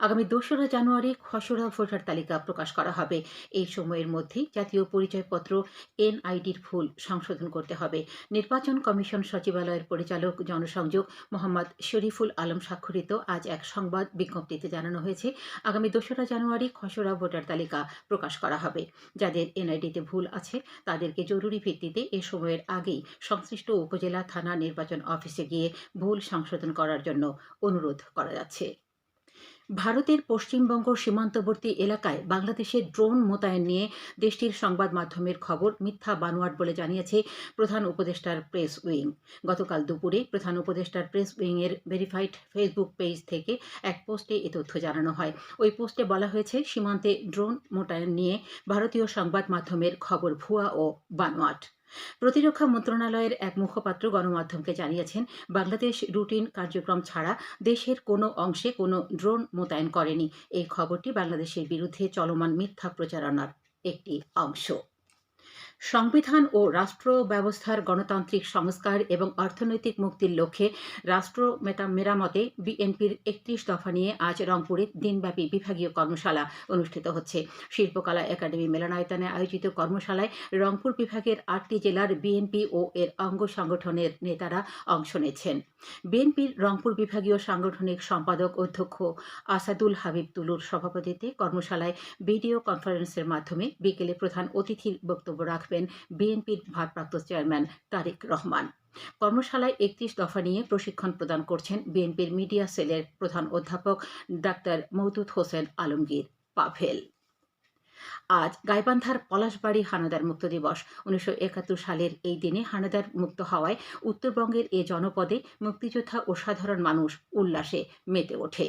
আগামী দোসরা জানুয়ারি খসড়া ভোটার তালিকা প্রকাশ করা হবে। এই সময়ের মধ্যে জাতীয় পরিচয়পত্র, এনআইডির ভুল সংশোধন করতে হবে। নির্বাচন কমিশন সচিবালয়ের পরিচালক জনসংযোগ মোহাম্মদ শরীফুল আলম স্বাক্ষরিত আজ এক সংবাদ বিজ্ঞপ্তিতে জানানো হয়েছে, আগামী দোসরা জানুয়ারি খসড়া ভোটার তালিকা প্রকাশ করা হবে। যাদের এনআইডিতে ভুল আছে, তাদেরকে জরুরি ভিত্তিতে এ সময়ের আগেই সংশ্লিষ্ট উপজেলা থানা নির্বাচন অফিসে গিয়ে ভুল সংশোধন করার জন্য অনুরোধ করা যাচ্ছে। ভারতের পশ্চিমবঙ্গ সীমান্তবর্তী এলাকায় বাংলাদেশের ড্রোন মোতায়েন নিয়ে দেশটির সংবাদ মাধ্যমের খবর মিথ্যা বানোয়াট বলে জানিয়েছে প্রধান উপদেষ্টার প্রেস উইং। গতকাল দুপুরে প্রধান উপদেষ্টার প্রেস উইংয়ের ভেরিফাইড ফেসবুক পেজ থেকে এক পোস্টে এ তথ্য জানানো হয়। ওই পোস্টে বলা হয়েছে, সীমান্তে ড্রোন মোতায়েন নিয়ে ভারতীয় সংবাদ মাধ্যমের খবর ভুয়া ও বানোয়াট। প্রতিরক্ষা মন্ত্রণালয়ের এক মুখপাত্র গণমাধ্যমকে জানিয়েছেন, বাংলাদেশ রুটিন কার্যক্রম ছাড়া দেশের কোনো অংশে কোনো ড্রোন মোতায়েন করেনি। এই খবরটি বাংলাদেশের বিরুদ্ধে চলমান মিথ্যা প্রচারণার একটি অংশ। সংবিধান ও রাষ্ট্র ব্যবস্থার গণতান্ত্রিক সংস্কার এবং অর্থনৈতিক মুক্তির লক্ষ্যে রাষ্ট্র মেটা মেরামতে বিএনপির একত্রিশ দফা নিয়ে আজ রংপুরে দিনব্যাপী বিভাগীয় কর্মশালা অনুষ্ঠিত হচ্ছে। শিল্পকলা একাডেমি মিলনায়তনে আয়োজিত কর্মশালায় রংপুর বিভাগের আটটি জেলার বিএনপি ও এর অঙ্গ সংগঠনের নেতারা অংশ নিয়েছেন বিএনপির রংপুর বিভাগীয় সাংগঠনিক সম্পাদক অধ্যক্ষ আসাদুল হাবিব তুলুর সভাপতিত্বে কর্মশালায় ভিডিও কনফারেন্সের মাধ্যমে বিকেলে প্রধান অতিথির বক্তব্য রাখবেন বিএনপির ভারপ্রাপ্ত চেয়ারম্যান তারেক রহমান। কর্মশালায় একত্রিশ দফা নিয়ে প্রশিক্ষণ প্রদান করছেন বিএনপির মিডিয়া সেলের প্রধান অধ্যাপক ডাক্তার মৌদুদ হোসেন আলমগীর পাভেল। আজ গাইবান্ধার পলাশবাড়ি হানাদার মুক্ত দিবস। উনিশশো একাত্তর সালের এই দিনে হানাদার মুক্ত হওয়ায় উত্তরবঙ্গের এ জনপদে মুক্তিযোদ্ধা ও সাধারণ মানুষ উল্লাসে মেতে ওঠে।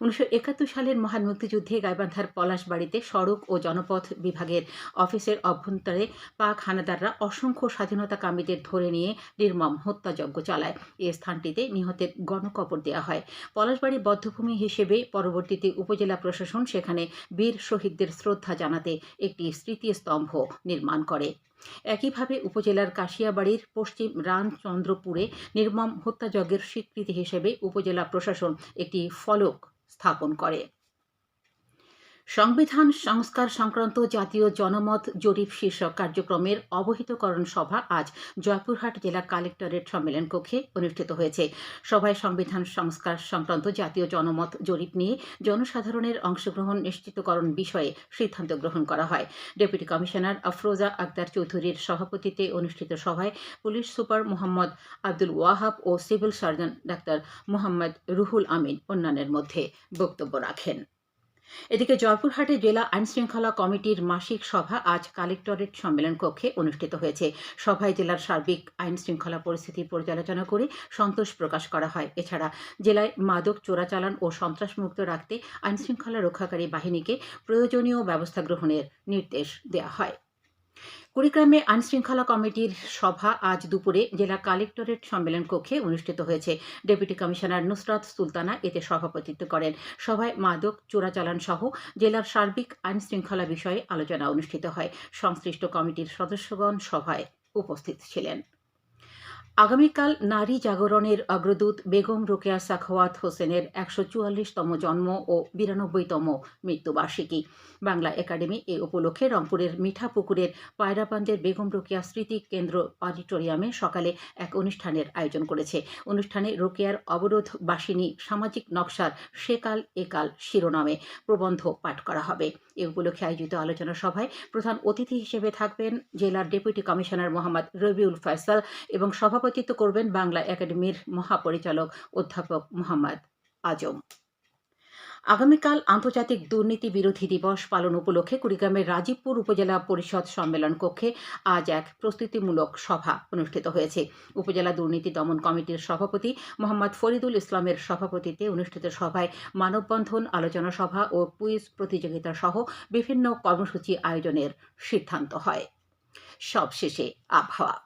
উনিশশো একাত্তর সালের মহান মুক্তিযুদ্ধে গাইবান্ধার পলাশবাড়িতে সড়ক ও জনপথ বিভাগের অফিসের অভ্যন্তরে পাক হানাদাররা অসংখ্য স্বাধীনতা কামীদের ধরে নিয়ে নির্মম হত্যাযজ্ঞ চালায়। এই স্থানটিতে নিহতের গণকবর দেওয়া হয়। পলাশবাড়ি বদ্ধভূমি হিসেবে পরবর্তীতে উপজেলা প্রশাসন সেখানে বীর শহীদদের শ্রদ্ধা জানাতে একটি স্মৃতিস্তম্ভ নির্মাণ করে। একইভাবে উপজেলার কাশিয়াবাড়ির পশ্চিম রামচন্দ্রপুরে নির্মম হত্যাযজ্ঞের স্বীকৃতি হিসেবে উপজেলা প্রশাসন একটি ফলক স্থাপন করে। সংবিধান সংস্কার সংক্রান্ত জাতীয় জনমত জরিপ শীর্ষক কার্যক্রমের অবহিতকরণ সভা আজ জয়পুরহাট জেলা কালেক্টরেট সম্মেলন কক্ষে অনুষ্ঠিত হয়েছে। সভায় সংবিধান সংস্কার সংক্রান্ত জাতীয় জনমত জরিপ নিয়ে জনসাধারণের অংশগ্রহণ নিশ্চিতকরণ বিষয়ে সিদ্ধান্ত গ্রহণ করা হয়। ডেপুটি কমিশনার আফরোজা আক্তার চৌধুরীর সভাপতিত্বে অনুষ্ঠিত সভায় পুলিশ সুপার মোহাম্মদ আব্দুল ওয়াহাব ও civil surgeon doctor Mohammad Ruhul Amin অন্যান্যের মধ্যে বক্তব্য রাখেন। এদিকে জয়পুরহাটে জেলা আইনশৃঙ্খলা কমিটির মাসিক সভা আজ কালেক্টরেট সম্মেলন কক্ষে অনুষ্ঠিত হয়েছে। সভায় জেলার সার্বিক আইন শৃঙ্খলা পরিস্থিতি পর্যালোচনা করে সন্তোষ প্রকাশ করা হয়। এছাড়া জেলায় মাদক চোরাচালান ও সন্ত্রাসমুক্ত রাখতে আইনশৃঙ্খলা রক্ষাকারী বাহিনীকে প্রয়োজনীয় ব্যবস্থা গ্রহণের নির্দেশ দেওয়া হয়। কুড়িগ্রামে আইনশৃঙ্খলা কমিটির সভা আজ দুপুরে জেলা কালেক্টরেট সম্মেলন কক্ষে অনুষ্ঠিত হয়েছে। ডেপুটি কমিশনার নুসরাত সুলতানা এতে সভাপতিত্ব করেন। সভায় মাদক চোরাচালান সহ জেলার সার্বিক আইনশৃঙ্খলা বিষয়ে আলোচনা অনুষ্ঠিত হয়। সংশ্লিষ্ট কমিটির সদস্যগণ সভায় উপস্থিত ছিলেন। আগামীকাল নারী জাগরণের অগ্রদূত বেগম রোকেয়া সাখাওয়াত হোসেনের একশো চুয়াল্লিশতম জন্ম ও বিরানব্বইতম মৃত্যুবার্ষিকী। বাংলা একাডেমি এ উপলক্ষে রংপুরের মিঠাপুকুরের পায়রাবান্ধের বেগম রোকেয়া স্মৃতি কেন্দ্র অডিটোরিয়ামে সকালে এক অনুষ্ঠানের আয়োজন করেছে। অনুষ্ঠানে রোকেয়ার অবরোধ বাসিনী সামাজিক নকশার সেকাল একাল শিরোনামে প্রবন্ধ পাঠ করা হবে। এ উপলক্ষে আয়োজিত আলোচনা সভায় প্রধান অতিথি হিসেবে থাকবেন জেলার ডেপুটি কমিশনার মোহাম্মদ রবিউল ফয়সাল এবং সভাপতিত্ব করবেন বাংলা একাডেমির মহাপরিচালক অধ্যাপক মোহাম্মদ আজম। আগামীকাল আন্তর্জাতিক দুর্নীতি বিরোধী দিবস পালন উপলক্ষে কুড়িগ্রামের রাজীবপুর উপজেলা পরিষদ সম্মেলন কক্ষে আজ এক প্রস্তুতিমূলক সভা অনুষ্ঠিত হয়েছে। উপজেলা দুর্নীতি দমন কমিটির সভাপতি মোহাম্মদ ফরিদুল ইসলামের সভাপতিত্বে অনুষ্ঠিত সভায় মানববন্ধন, আলোচনা সভা ও কুইজ প্রতিযোগিতা সহ বিভিন্ন কর্মসূচি আয়োজনের সিদ্ধান্ত হয়। সবশেষে আবহাওয়া।